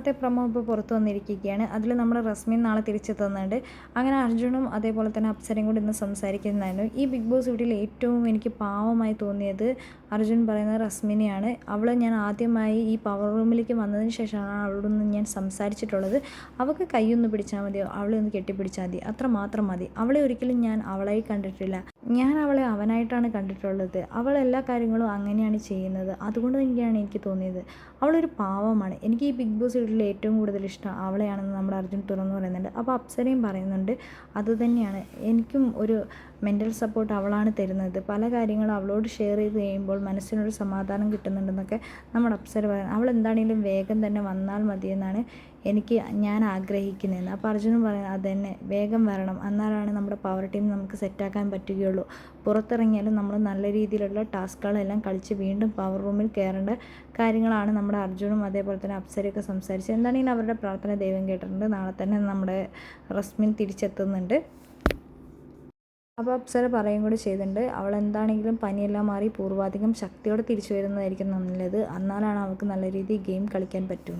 നാളത്തെ പ്രൊമോ ഇപ്പോൾ പുറത്തു വന്നിരിക്കുകയാണ്. അതിൽ നമ്മൾ റസ്മിൻ നാളെ തിരിച്ചെത്തുന്നുണ്ട് അങ്ങനെ അർജുനും അതേപോലെ തന്നെ അപ്സരയും കൂടി ഇന്ന് സംസാരിക്കുന്നതായിരുന്നു ഈ ബിഗ് ബോസ് വീട്ടിൽ ഏറ്റവും എനിക്ക് പാവമായി തോന്നിയത് അർജുൻ പറയുന്നത് റസ്മിനെയാണ്. അവൾ ഞാൻ ആദ്യമായി ഈ പവർ റൂമിലേക്ക് വന്നതിന് ശേഷമാണ് അവളോടൊന്ന് ഞാൻ സംസാരിച്ചിട്ടുള്ളത്. അവൾക്ക് കൈയൊന്ന് പിടിച്ചാൽ മതിയോ? അവളെ ഒന്ന് കെട്ടിപ്പിടിച്ചാൽ മതി. അത്ര മാത്രം മതി. അവളെ ഒരിക്കലും ഞാൻ അവളായി കണ്ടിട്ടില്ല. ഞാൻ അവളെ അവനായിട്ടാണ് കണ്ടിട്ടുള്ളത്. അവൾ എല്ലാ കാര്യങ്ങളും അങ്ങനെയാണ് ചെയ്യുന്നത്. അതുകൊണ്ട് തന്നെയാണ് എനിക്ക് തോന്നിയത്. അവളൊരു പാവമാണ്. എനിക്ക് ഈ ബിഗ് ബോസ് വീട്ടിൽ ഏറ്റവും കൂടുതൽ ഇഷ്ടം അവളെയാണെന്ന് നമ്മുടെ അർജുൻ തുറന്നു പറയുന്നുണ്ട്. അപ്പോൾ അപ്സരയും പറയുന്നുണ്ട് അതുതന്നെയാണ് എനിക്കും ഒരു മെന്റൽ സപ്പോർട്ട് അവളാണ് തരുന്നത്. പല കാര്യങ്ങളും അവളോട് ഷെയർ ചെയ്ത് കഴിയുമ്പോൾ മനസ്സിനൊരു സമാധാനം കിട്ടുന്നുണ്ടെന്നൊക്കെ നമ്മുടെ അപ്സര പറയുന്നത്. അവൾ എന്താണെങ്കിലും വേഗം തന്നെ വന്നാൽ മതിയെന്നാണ് എനിക്ക് ഞാൻ ആഗ്രഹിക്കുന്നതെന്ന്. അപ്പോൾ അർജുനും പറയുന്നത് അതന്നെ തന്നെ വേഗം വരണം. എന്നാലാണ് നമ്മുടെ പവർ ടീം നമുക്ക് സെറ്റാക്കാൻ പറ്റുകയുള്ളൂ. പുറത്തിറങ്ങിയാലും നമ്മൾ നല്ല രീതിയിലുള്ള ടാസ്കുകളെല്ലാം കളിച്ച് വീണ്ടും പവർ റൂമിൽ കയറേണ്ട കാര്യങ്ങളാണ് നമ്മുടെ അർജുനും അതേപോലെ തന്നെ അപ്സരയൊക്കെ സംസാരിച്ചത്. എന്താണെങ്കിലും അവരുടെ പ്രാർത്ഥന ദൈവം കേട്ടിട്ടുണ്ട്. നാളെ തന്നെ നമ്മുടെ റസ്മിൻ തിരിച്ചെത്തുന്നുണ്ട്. അപ്പോൾ അപ്സര പറയും കൂടി ചെയ്തിട്ടുണ്ട്. അവൾ എന്താണെങ്കിലും പനിയെല്ലാം മാറി പൂർവാധികം ശക്തിയോടെ തിരിച്ചു വരുന്നതായിരിക്കും നല്ലത്. എന്നാലാണ് അവൾക്ക് നല്ല രീതിയിൽ ഗെയിം കളിക്കാൻ പറ്റും.